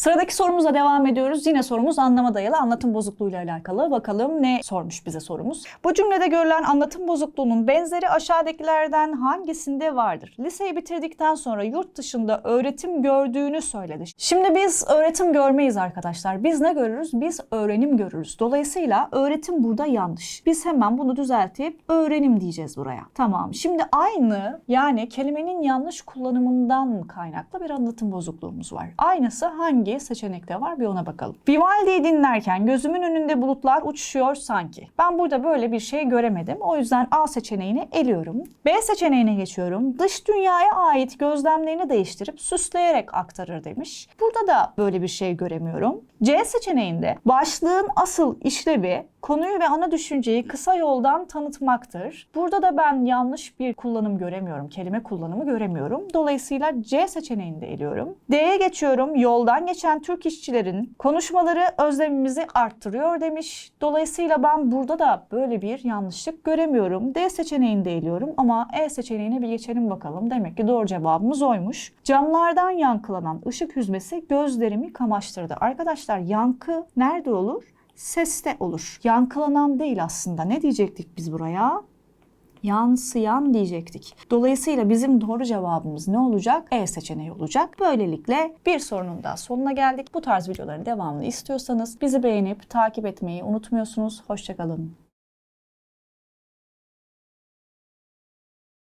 Sıradaki sorumuzla devam ediyoruz. Yine sorumuz anlama dayalı anlatım bozukluğuyla alakalı. Bakalım ne sormuş bize sorumuz. Bu cümlede görülen anlatım bozukluğunun benzeri aşağıdakilerden hangisinde vardır? Liseyi bitirdikten sonra yurt dışında öğretim gördüğünü söyledi. Şimdi biz öğretim görmeyiz arkadaşlar. Biz ne görürüz? Biz öğrenim görürüz. Dolayısıyla öğretim burada yanlış. Biz hemen bunu düzeltip öğrenim diyeceğiz buraya. Tamam. Şimdi aynı yani kelimenin yanlış kullanımından kaynaklı bir anlatım bozukluğumuz var. Aynısı hangi seçenekte var bir ona bakalım. Vivaldi'yi dinlerken gözümün önünde bulutlar uçuşuyor sanki. Ben burada böyle bir şey göremedim. O yüzden A seçeneğini eliyorum. B seçeneğine geçiyorum. Dış dünyaya ait gözlemlerini değiştirip süsleyerek aktarır demiş. Burada da böyle bir şey göremiyorum. C seçeneğinde başlığın asıl işlevi konuyu ve ana düşünceyi kısa yoldan tanıtmaktır. Burada da ben yanlış bir kullanım göremiyorum. Kelime kullanımı göremiyorum. Dolayısıyla C seçeneğini de eliyorum. D'ye geçiyorum. Yoldan geçen Türk işçilerin konuşmaları özlemimizi arttırıyor demiş. Dolayısıyla ben burada da böyle bir yanlışlık göremiyorum. D seçeneğini de eliyorum ama E seçeneğine bir geçelim bakalım. Demek ki doğru cevabımız oymuş. Camlardan yankılanan ışık hüzmesi gözlerimi kamaştırdı. Arkadaşlar yankı nerede olur? Seste olur. Yankılanan değil aslında. Ne diyecektik biz buraya? yansıyan diyecektik. Dolayısıyla bizim doğru cevabımız ne olacak? E seçeneği olacak. Böylelikle bir sorunun daha sonuna geldik. Bu tarz videoların devamını istiyorsanız bizi beğenip takip etmeyi unutmuyorsunuz. Hoşçakalın.